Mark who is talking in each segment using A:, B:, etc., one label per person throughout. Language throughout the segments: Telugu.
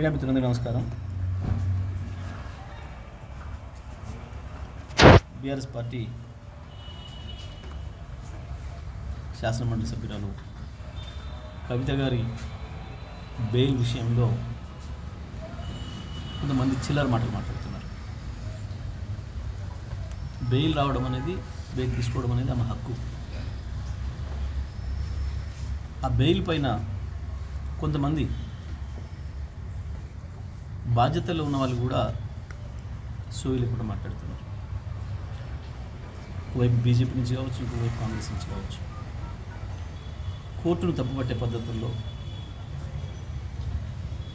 A: మీడియా మిత్రులందరికీ నమస్కారం. బీఆర్ఎస్ పార్టీ శాసనమండలి సభ్యురాలు కవిత గారి బెయిల్ విషయంలో కొంతమంది చిల్లర మాటలు మాట్లాడుతున్నారు. బెయిల్ రావడం అనేది బెయిల్ తీసుకోవడం అనేది ఆమె హక్కు. ఆ బెయిల్ పైన కొంతమంది బాధ్యతలో ఉన్న వాళ్ళు కూడా సోయిలు కూడా మాట్లాడుతున్నారు. ఒకవైపు బీజేపీ నుంచి కావచ్చు ఇంకోవైపు కాంగ్రెస్ నుంచి కావచ్చు. కోర్టును తప్పుపట్టే పద్ధతుల్లో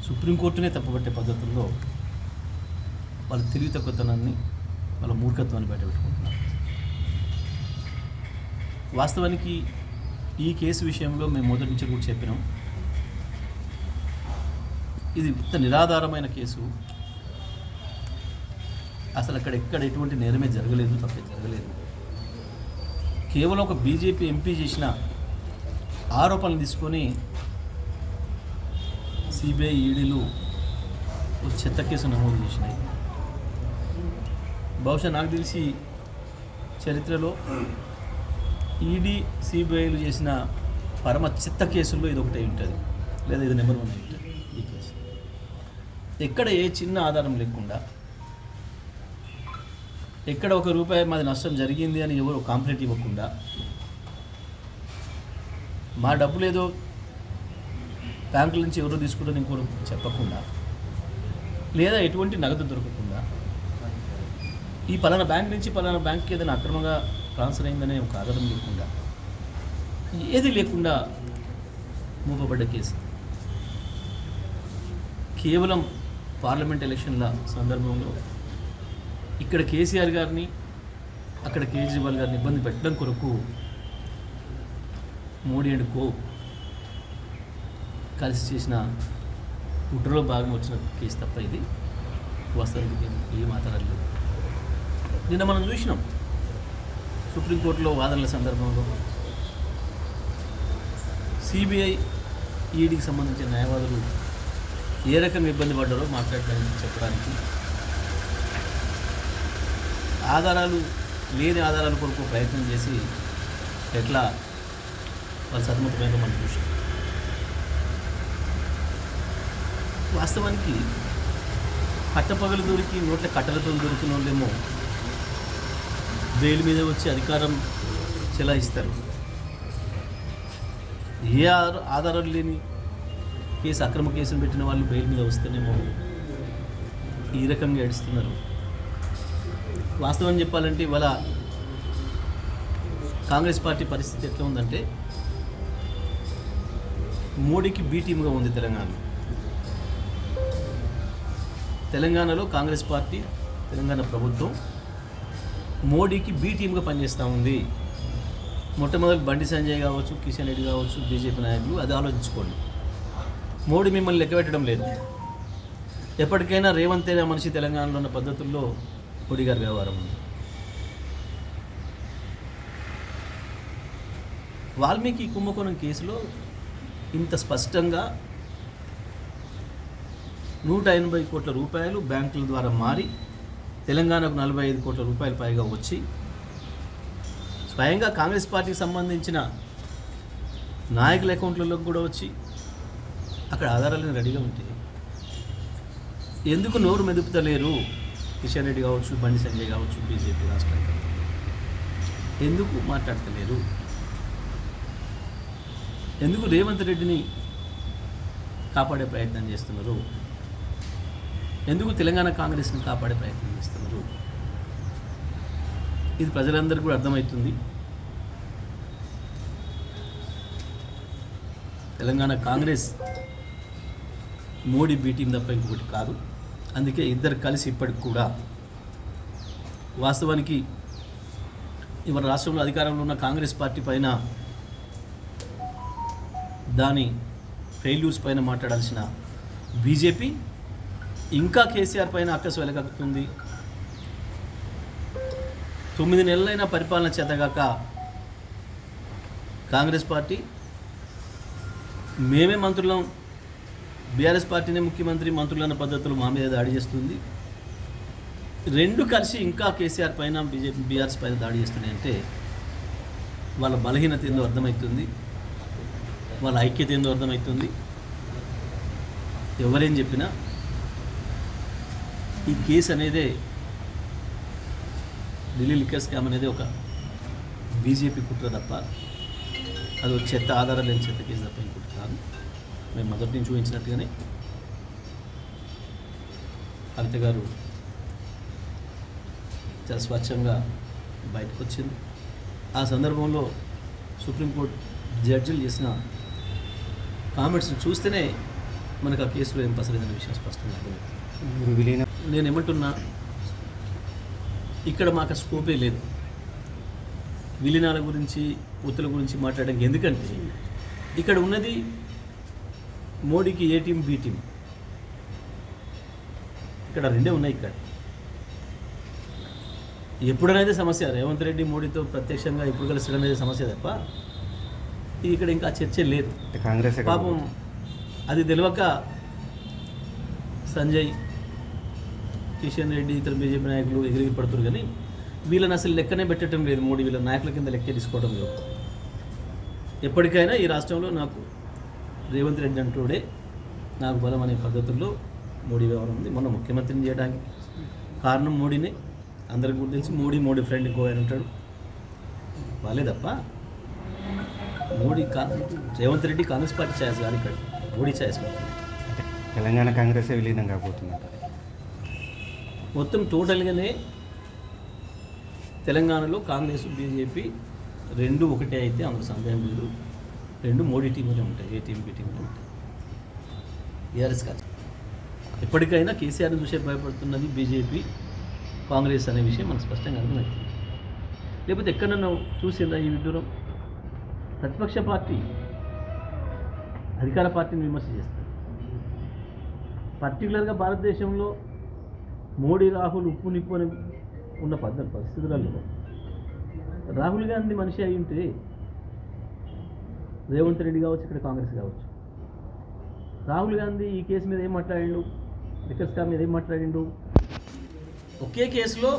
A: సుప్రీంకోర్టునే తప్పుపట్టే పద్ధతుల్లో వాళ్ళ తెలివి తక్కువతనాన్ని వాళ్ళ మూర్ఖత్వాన్ని బయటపెట్టుకుంటున్నారు. వాస్తవానికి ఈ కేసు విషయంలో మేము మొదటి నుంచి కూడా చెప్పినాం. ఇది ఇంత నిరాధారమైన కేసు. అసలు అక్కడ ఎక్కడ ఎటువంటి నేరమే జరగలేదు తప్పే జరగలేదు. కేవలం ఒక బీజేపీ ఎంపీ చేసిన ఆరోపణలు తీసుకొని సిబిఐ ఈడీలు ఒక చెత్త కేసు నమోదు చేసినాయి. బహుశా నాకు తెలిసి చరిత్రలో ఈడీ సిబిఐలు చేసిన పరమ చెత్త కేసుల్లో ఇది ఒకటి ఉంటుంది. లేదా ఇది నెంబర్ వన్ ఉంటుంది. ఎక్కడ ఏ చిన్న ఆధారం లేకుండా ఎక్కడ ఒక రూపాయి మాది నష్టం జరిగింది అని ఎవరు కాంప్లైంట్ ఇవ్వకుండా మా డబ్బులు ఏదో బ్యాంకుల నుంచి ఎవరో తీసుకుంటారని ఇంకోరు చెప్పకుండా లేదా ఎటువంటి నగదు దొరకకుండా ఈ పలానా బ్యాంక్ నుంచి పలానా బ్యాంక్కి ఏదైనా అక్రమంగా ట్రాన్స్ఫర్ అయిందనే ఒక ఆధారం లేకుండా ఏది లేకుండా మూపబడ్డ కేసు. కేవలం పార్లమెంట్ ఎలక్షన్ల సందర్భంలో ఇక్కడ కేసీఆర్ గారిని అక్కడ కేజ్రీవాల్ గారిని ఇబ్బంది పెట్టడం కొరకు మోడీ అండ్ కో కలిసి చేసిన కుట్రలో భాగం వచ్చిన కేసు తప్ప ఇది. వాస్తవానికి దీనికి ఏం ఆధారాలు నిన్న మనం చూసినాం సుప్రీంకోర్టులో వాదనల సందర్భంలో సిబిఐ ఈడీకి సంబంధించిన న్యాయవాదులు ఏ రకం ఇబ్బంది పడ్డారో మాట్లాడడానికి చెప్పడానికి. ఆధారాలు లేని ఆధారాల కొరకు ప్రయత్నం చేసి ఎట్లా వాళ్ళు సతమతమైన మనం చూసాం వాస్తవానికి పట్టపగలు దొరికి నోట్ల కట్టలతో దొరికిన వాళ్ళేమో బెయిల్ మీద వచ్చి అధికారం చెలాయిస్తారు. ఏ ఆధార ఆధారాలు లేని కేసు అక్రమ కేసులు పెట్టిన వాళ్ళు బెయిల్ మీద వస్తేనేమో ఈ రకంగా ఏడుస్తున్నారు. వాస్తవం చెప్పాలంటే ఇవాళ కాంగ్రెస్ పార్టీ పరిస్థితి ఎట్లా ఉందంటే మోడీకి బీ టీమ్గా ఉంది తెలంగాణ. తెలంగాణలో కాంగ్రెస్ పార్టీ తెలంగాణ ప్రభుత్వం మోడీకి బీ టీమ్గా పనిచేస్తూ ఉంది. మొట్టమొదటి బండి సంజయ్ కావచ్చు కిషన్ రెడ్డి కావచ్చు బీజేపీ నాయకులు అది ఆలోచించుకోండి. మోడీ మిమ్మల్ని లెక్క పెట్టడం లేదు. ఎప్పటికైనా రేవంత్ అయిన మనిషి తెలంగాణలో ఉన్న పద్ధతుల్లో మోడీ గారి వ్యవహారం ఉంది. వాల్మీకి కుంభకోణం కేసులో ఇంత స్పష్టంగా నూట ఎనభై కోట్ల రూపాయలు బ్యాంకుల ద్వారా మారి తెలంగాణకు నలభై ఐదు కోట్ల రూపాయలు పైగా వచ్చి స్వయంగా కాంగ్రెస్ పార్టీకి సంబంధించిన నాయకుల అకౌంట్లలో కూడా వచ్చి అక్కడ ఆధారాలు రెడీగా ఉంటాయి ఎందుకు నోరు మెదుపుతలేరు? కిషన్ రెడ్డి కావచ్చు బండి సంజయ్ కావచ్చు బీజేపీ రాష్ట్ర ఎందుకు మాట్లాడతలేరు? ఎందుకు రేవంత్ రెడ్డిని కాపాడే ప్రయత్నం చేస్తున్నారు? ఎందుకు తెలంగాణ కాంగ్రెస్ని కాపాడే ప్రయత్నం చేస్తున్నారు? ఇది ప్రజలందరికీ కూడా అర్థమవుతుంది. తెలంగాణ కాంగ్రెస్ మోడీ బీటింగ్ తప్ప ఇంకొకటి కాదు. అందుకే ఇద్దరు కలిసి ఇప్పటికి కూడా వాస్తవానికి ఇవాళ రాష్ట్రంలో అధికారంలో ఉన్న కాంగ్రెస్ పార్టీ పైన దాని ఫెయిల్యూర్స్ పైన మాట్లాడాల్సిన బీజేపీ ఇంకా కేసీఆర్ పైన అక్కసు వెలగక్కుతుంది. తొమ్మిది నెలలైన పరిపాలన చేతగాక కాంగ్రెస్ పార్టీ మేమే మంత్రులం బీఆర్ఎస్ పార్టీనే ముఖ్యమంత్రి మంత్రులన్న పద్ధతులు మా మీద దాడి చేస్తుంది. రెండు కలిసి ఇంకా కేసీఆర్ పైన బీజేపీ బీఆర్ఎస్ పైన దాడి చేస్తున్నాయంటే వాళ్ళ బలహీనత ఏందో అర్థమవుతుంది వాళ్ళ ఐక్యత ఏందో అర్థమవుతుంది ఎవరేం చెప్పినా ఈ కేసు అనేదే ఢిల్లీ లిక్కర్ స్కామ్ అనేది ఒక బీజేపీ కుట్ర తప్ప అది ఒక చెత్త ఆధారం లేని చెత్త కేసు తప్ప ఇంకోటి కాదు. మేము మొదటి నుంచి ఊహించినట్టుగానే కవిత గారు చాలా స్వచ్ఛంగా బయటకు వచ్చింది. ఆ సందర్భంలో సుప్రీంకోర్టు జడ్జిలు చేసిన కామెంట్స్ని చూస్తేనే మనకు ఆ కేసులో ఏం పసలేదనే విషయం స్పష్టంగా అర్థమవుతుంది. నేను ఏమంటున్నా ఇక్కడ మాకు స్కోపే లేదు. విలీనాల గురించి ఉత్తుల గురించి మాట్లాడడానికి ఎందుకంటే ఇక్కడ ఉన్నది మోడీకి ఏ టీం బి టీం? ఇక్కడ రెండే ఉన్నాయి ఇక్కడ. ఎప్పుడనేది సమస్య రేవంత్ రెడ్డి మోడీతో ప్రత్యక్షంగా ఎప్పుడు కలిసి అనేది సమస్య తప్ప ఇక్కడ ఇంకా చర్చ లేదు.
B: కాంగ్రెస్
A: పాపం అది తెలియక సంజయ్ కిషన్ రెడ్డి ఇతర బీజేపీ నాయకులు ఎగిరిగి పడుతున్నారు కానీ వీళ్ళని అసలు లెక్కనే పెట్టడం లేదు మోడీ వీళ్ళ నాయకుల కింద లెక్కే తీసుకోవడం లేదు. ఎప్పటికైనా ఈ రాష్ట్రంలో నాకు రేవంత్ రెడ్డి అంటూడే నాకు బలం అనే పద్ధతుల్లో మోడీ వ్యవహారం ఉంది. మొన్న ముఖ్యమంత్రిని చేయడానికి కారణం మోడీనే. అందరికి కూడా తెలిసి మోడీ మోడీ ఫ్రెండ్ ఇంకో ఆయన ఉంటాడు. వాళ్ళే తప్ప మోడీ కా రేవంత్ రెడ్డి కాంగ్రెస్ పార్టీ ఛాయస్ కానీ ఇక్కడ మోడీ ఛాయస్
B: తెలంగాణ కాంగ్రెస్ విలీనం కాబోతుందంట
A: మొత్తం టోటల్గానే తెలంగాణలో కాంగ్రెస్ బీజేపీ రెండు ఒకటే అయితే అందులో సందేహం లేదు. రెండు మోడీ టీములే ఉంటాయి ఏ టీం బి టీములే ఉంటాయి. బీఆర్ఎస్ కాదు. ఎప్పటికైనా కేసీఆర్ని చూసే భయపడుతున్నది బీజేపీ కాంగ్రెస్ అనే విషయం మనకు స్పష్టంగా అర్థమవుతుంది. లేకపోతే ఎక్కడన్నా చూసిందా ఈ విడ్డూరం? ప్రతిపక్ష పార్టీ అధికార పార్టీని విమర్శ చేస్తారు పర్టికులర్గా భారతదేశంలో మోడీ రాహుల్ ఉప్పు నిప్పు అని ఉన్న పద్ధతి పరిస్థితులలో రాహుల్ గాంధీ మనిషి అయి ఉంటే రేవంత్ రెడ్డి కావచ్చు ఇక్కడ కాంగ్రెస్ కావచ్చు. రాహుల్ గాంధీ ఈ కేసు మీద ఏం మాట్లాడిండు? లిక్కర్ స్కామ్ మీద ఏం మాట్లాడిండు? ఒకే కేసులో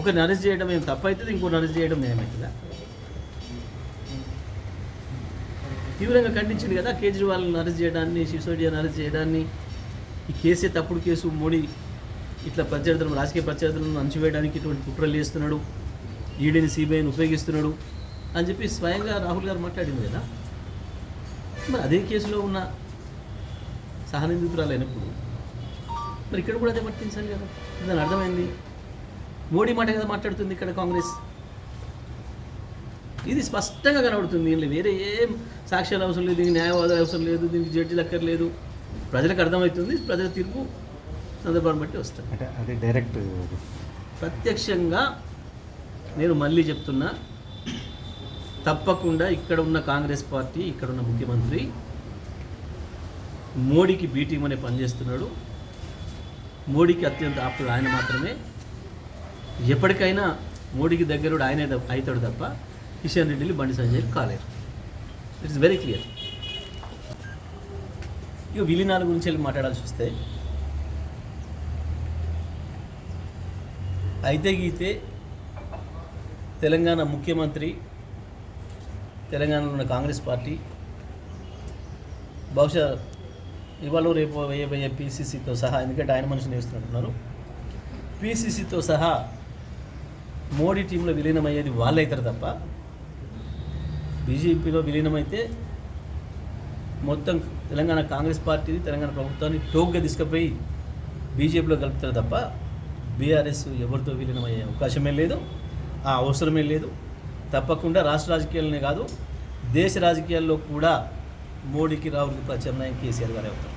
A: ఒకరిని అరెస్ట్ చేయడం ఏం తప్పవుతుంది ఇంకోటి అరెస్ట్ చేయడం ఏమవుతుందా తీవ్రంగా ఖండించింది కదా కేజ్రీవాల్ని అరెస్ట్ చేయడాన్ని సిసోడియాని అరెస్ట్ చేయడాన్ని. ఈ కేసే తప్పుడు కేసు మోడీ ఇట్లా ప్రత్యర్థులను రాజకీయ ప్రత్యర్థులను అణచివేయడానికి ఇటువంటి కుట్రలు చేస్తున్నాడు. ఈడీని సిబిఐని ఉపయోగిస్తున్నాడు అని చెప్పి స్వయంగా రాహుల్ గారు మాట్లాడింది కదా. మరి అదే కేసులో ఉన్న సహనిందితురాలు అయినప్పుడు మరి ఇక్కడ కూడా అదే వర్తించాలి కదా? దాని అర్థమైంది. మోడీ మాట కదా మాట్లాడుతుంది ఇక్కడ కాంగ్రెస్? ఇది స్పష్టంగా కనబడుతుంది. దీనిలో వేరే ఏం సాక్ష్యాలు అవసరం లేదు దీనికి న్యాయవాదాలు అవసరం లేదు దీనికి జడ్జిలు అక్కర్లేదు. ప్రజలకు అర్థమవుతుంది ప్రజల తీర్పు సందర్భాన్ని బట్టి వస్తుంది.
B: అంటే అది డైరెక్ట్
A: ప్రత్యక్షంగా నేను మళ్ళీ చెప్తున్నా తప్పకుండా ఇక్కడ ఉన్న కాంగ్రెస్ పార్టీ ఇక్కడ ఉన్న ముఖ్యమంత్రి మోడీకి బీటీం అనే పనిచేస్తున్నాడు. మోడీకి అత్యంత ఆప్తుడు ఆయన మాత్రమే. ఎప్పటికైనా మోడీకి దగ్గరుడు ఆయనే అవుతాడు తప్ప కిషన్ రెడ్డిని బండి సంజయ్ కాలేరు. ఇట్స్ వెరీ క్లియర్ ఇక విలీనాల గురించి వెళ్ళి మాట్లాడాల్సి వస్తే అయితే గీతే తెలంగాణ ముఖ్యమంత్రి తెలంగాణలో ఉన్న కాంగ్రెస్ పార్టీ బహుశా ఇవాళ రేపు వేయబోయే పీసీసీతో సహా ఎందుకంటే ఆయన మనిషిని వేస్తున్నట్టున్నారు. పీసీసీతో సహా మోడీ టీంలో విలీనమయ్యేది వాళ్ళైతారు తప్ప బీజేపీలో విలీనమైతే మొత్తం తెలంగాణ కాంగ్రెస్ పార్టీని తెలంగాణ ప్రభుత్వాన్ని టోక్గా తీసుకుపోయి బీజేపీలో కలుపుతారు తప్ప బీఆర్ఎస్ ఎవరితో విలీనమయ్యే అవకాశమే లేదు ఆ అవసరమే లేదు. తప్పకుండా రాష్ట్ర రాజకీయాలనే కాదు దేశ రాజకీయాల్లో కూడా మోడీకి రాహుల్కి ప్రత్యామ్నాయం కేసీఆర్ గారే అవుతారు.